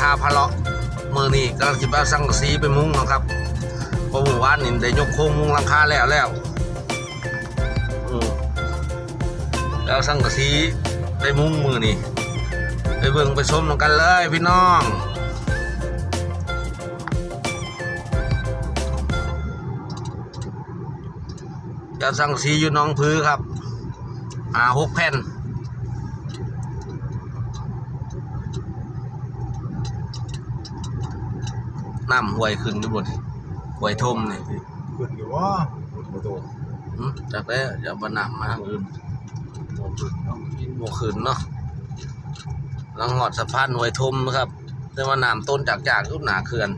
ทาพะเลาะมือนี่กำลังจะไปเอาสังกะสีไปมุ้งนะครับเพราะเมื่อวานนี่ได้ยกโครงมุ้งหลังคาแล้วแล้วอืมแล้วสังกะสีไปมุ้งมือนี่ไปเบิ่งไปชมกันเลยพี่น้องจะสั่งกะสีอยู่น้องพื้ครับอ่าหกแผ่น น้ำห่วยขึ้นทุกบนห่วยทมนี่ขึ้นอยู่ว่าขึ้นมาตัวหึจากได้จะบรนำมาทางอื่นโมขึ้นเนาะลังหอดสะพานห่วยทมนะครับแต่ว่าน้ำต้นจากจากก็หนาเขื่อน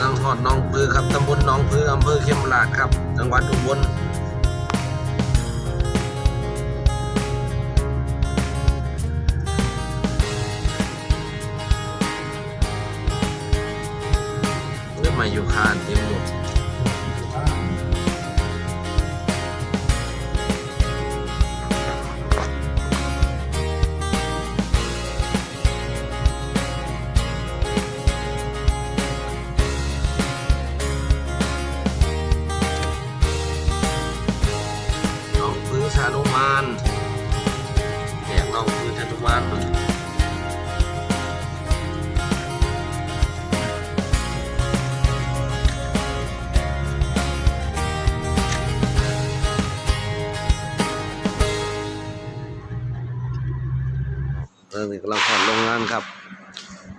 ลังหอดหน้องพือครับตำบล หน้องพืออำเภอเขมราชครับ จังหวัดอุบลเริ่มมาอยู่คานเต็มหมด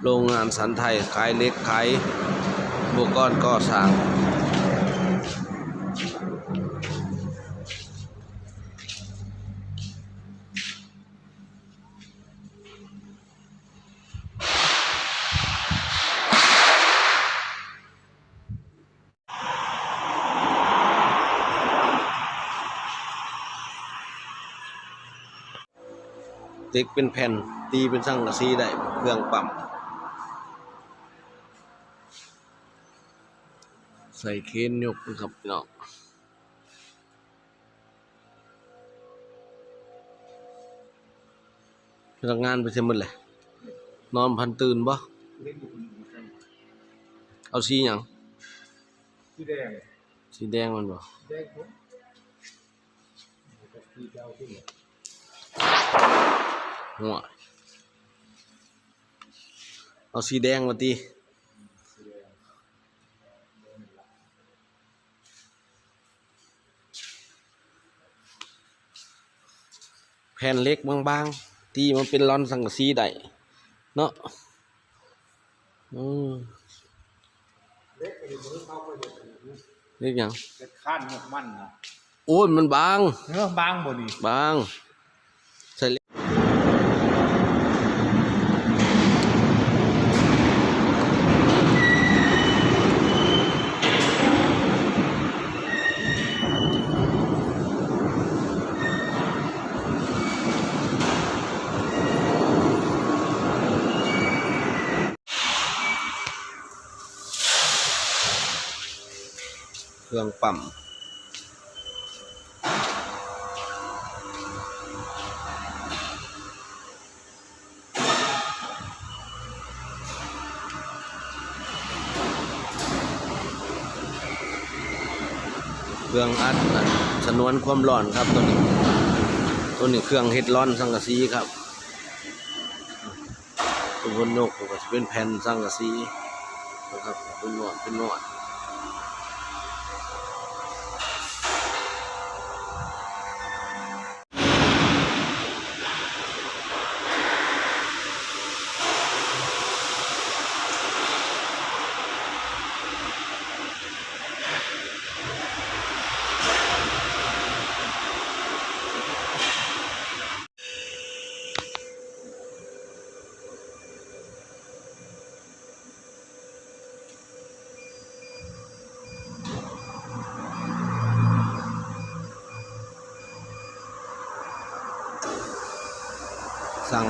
โรงงานสันไทยขายเล็กขายอุกรณ์ก่อสร้างเล็กเป็นแผ่นตีเป็นสังกะสีได้เครื่องปั๊มใส่เคนยกนะครับพี่น้องพนักงานไปเสร็จหมดเลยนอนพันตื่นบ่เอาสีหยังสีแดงสีแดงมันบ่แดงผมหัวเอาสีแดงมาตี ผ่นเล็กบางๆตีมันเป็นร้อนสังกะสีได้เนาะอืมเล็กไปดูมือเข้าไปเลยเล็กหยังเล็กขั้นหมกมันนะโอ้ยมันบางเนื้อบางบ่นี่บาง รื่องปั๊มเครื่องอัดนะชนวนความร้อนครับตัวนี้ตัวนี้เครื่องเฮ็ดร้อนสังกะสีครับตัวบนนกก็จะเป็นแผ่นสังกะสีนะครับเป็นหนวดเป็นหนวด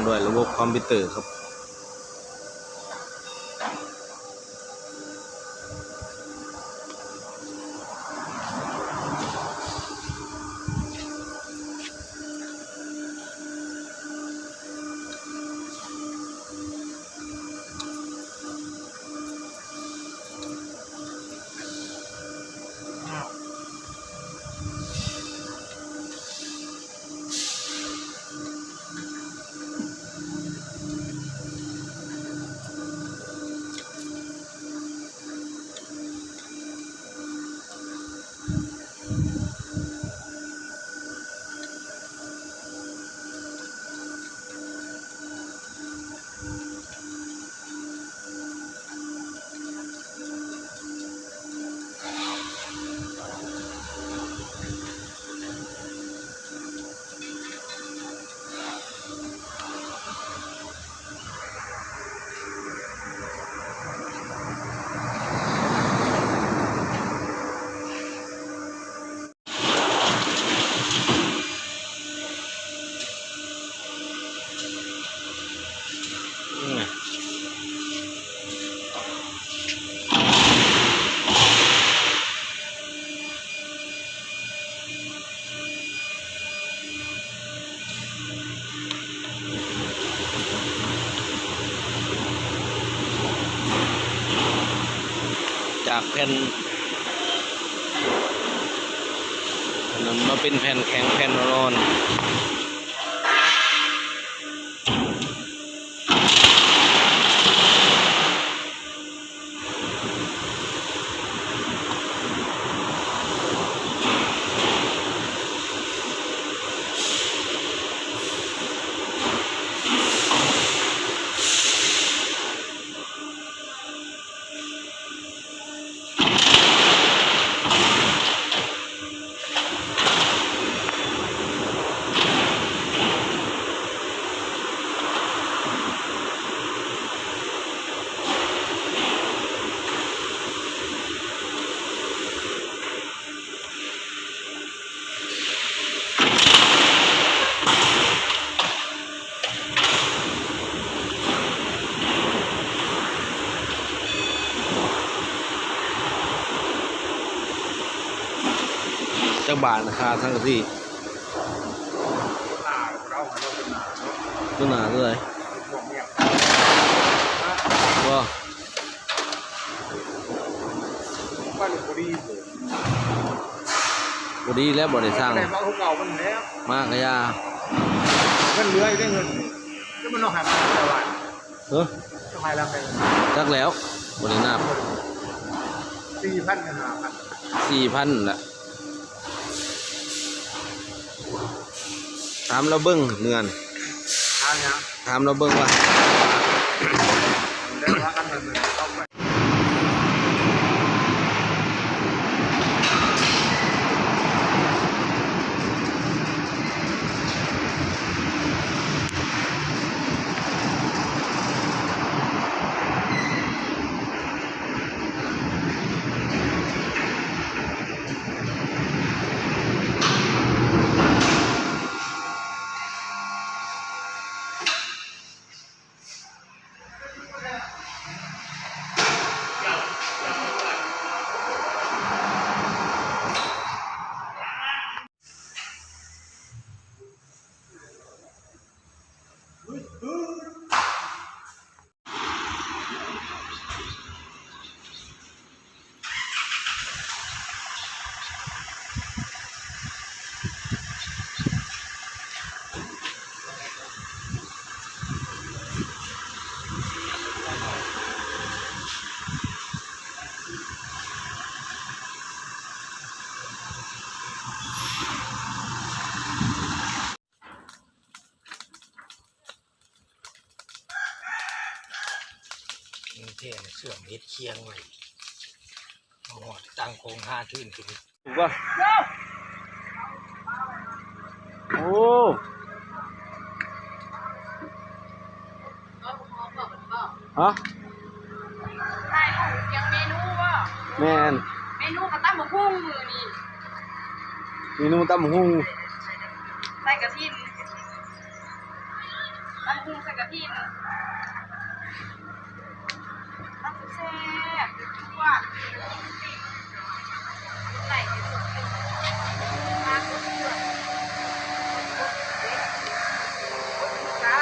ด้วยระบบคอมพิวเตอร์ครับ แผ่นอันนมาเป็นแผ่นแข็งแผ่นร้อน จักบาทราคาทั้งที่ตาเราเราเป็นหนาเนาะตัวหนาตัวไหนพวกเนี้ยว่าก็เลยพอดีเลยบดีแล้วบ่ได้สร้างแต่มาเขาเก่ามันแล้วมากกะยาเงินเหลือได้เงินก็มันต้องหามาแต่ว่าเฮ้อทำไมเราเป็นจักแล้วบ่ได้นับสี่พันกันห้าพันสี่พันละ ถามเราเบิ้งเงินทางเนี้ยถามเราเบิ้งว่า ท่เสื่อมเม็ดเคียงไว้เอาหอดตั้งโครงห้าทื่นขึ้นถูกป่ะโอ้ฮะใช่ลูกยังเมนูว่าแม่นเมนูกระตั้มบะพุ่งมือนี่เมนูตำหุ่งใส่กระทินตั้มพุ่งใส่กระทินตั้มแซ่บ ทุกว่าใส่มากเพื่อนใช่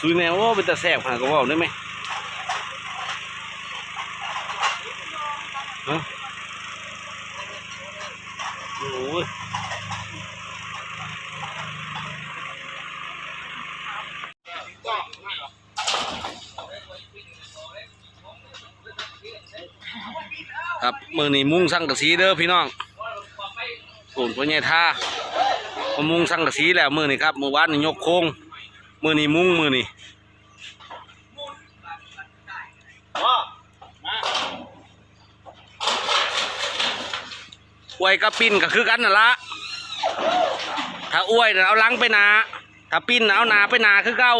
สุยแนวว่าเป็นตาแสบขนาดก็เว่าได้ไหมฮะ ครับมือนี้มุงสังกะสีเด้อพี่น้องโอนพ่อใหญ่ท่าพอมุงสังกะสีแล้วมือนี้ครับมือวานนี่ยกโค้งมือนี้มุ้งมือนี้อวยกับปิ้นก็คือกันนั่นละถ้าอ้วยน่ะเอาลังไปนา ถ้าปิ้นเอานาไปนาคือเก่า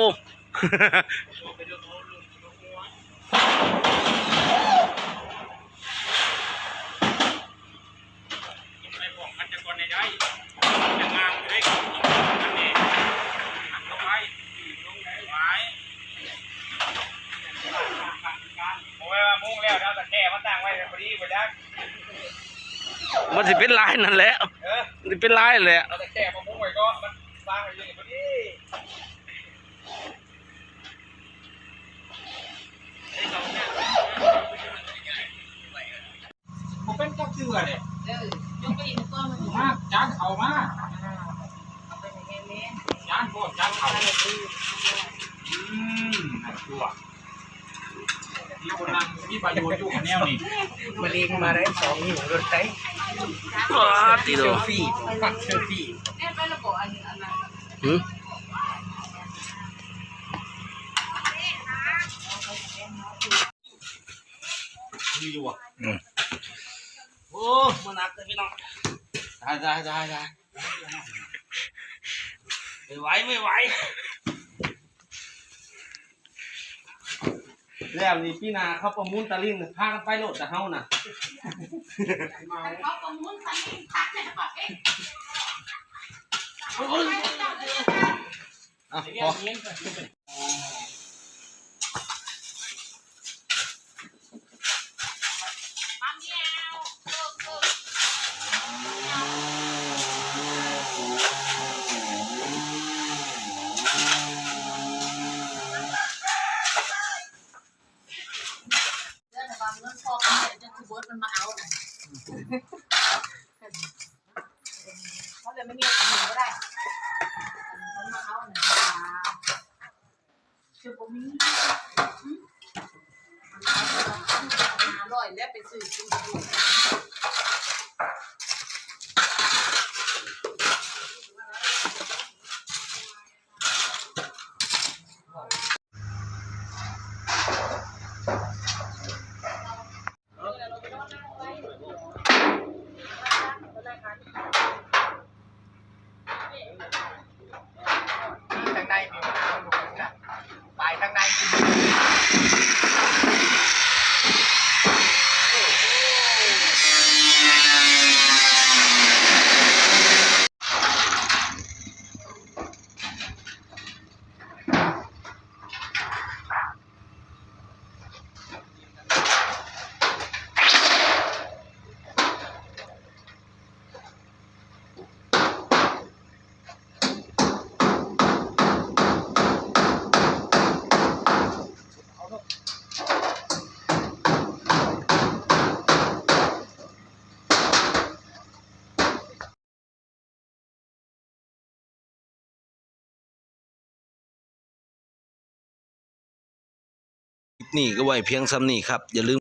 ไม่พวกมันจะก่อนในได้จะงามจะได้กินอันนี้ลงไว้ลงไว้โอ้ยว่า มุ่งแล้วเราแต่แค่มาตั้งไว้พอดีไปได้มันสิเป็นลายนั่นแหละเอนี่เป็นไรเลยเราจะแก้มะม่วงไว้ก็มันวางไว้อย่างนี้ผมเป็นเจ้าเชื่อเนี่ยเออยกไปอีกก้อนมันอยู่มาจานเขามาเอาไปอย่างเงี้ยแม่จานโคตรจานเขาเอาไปดูอืมน่ากลัวมีคนนั่ง มีประโยชน์อยู่กับแนวนี้มาเลี้ยงมาได้สองหิวรถไถว้าตีเซโดลฟี่ปักเซลฟี่แม่ไประบบอันนี้อันนั้นหืมมีอยู่อะโอ้มันหนักเลยพี่น้องได้ได้ได้ได้ไม่ไหวไม่ไหว แล้วนี่พี่นาเขาประมูลตะลิงพากันไปโหลดแต่เฮาน่ะเขาประมูลพันพันเนี่ยบอกเอ๊ะอะพอ เลยไม่มีอะไรก็ได้มันมาเอาหน่อยคือผมมีอร่อยแล้วไปซื้อกินดู ทางในมีมะนาวดูนะปลายทางในกิน นี่ก็ไว้เพียงซ้ำนี่ครับอย่าลืม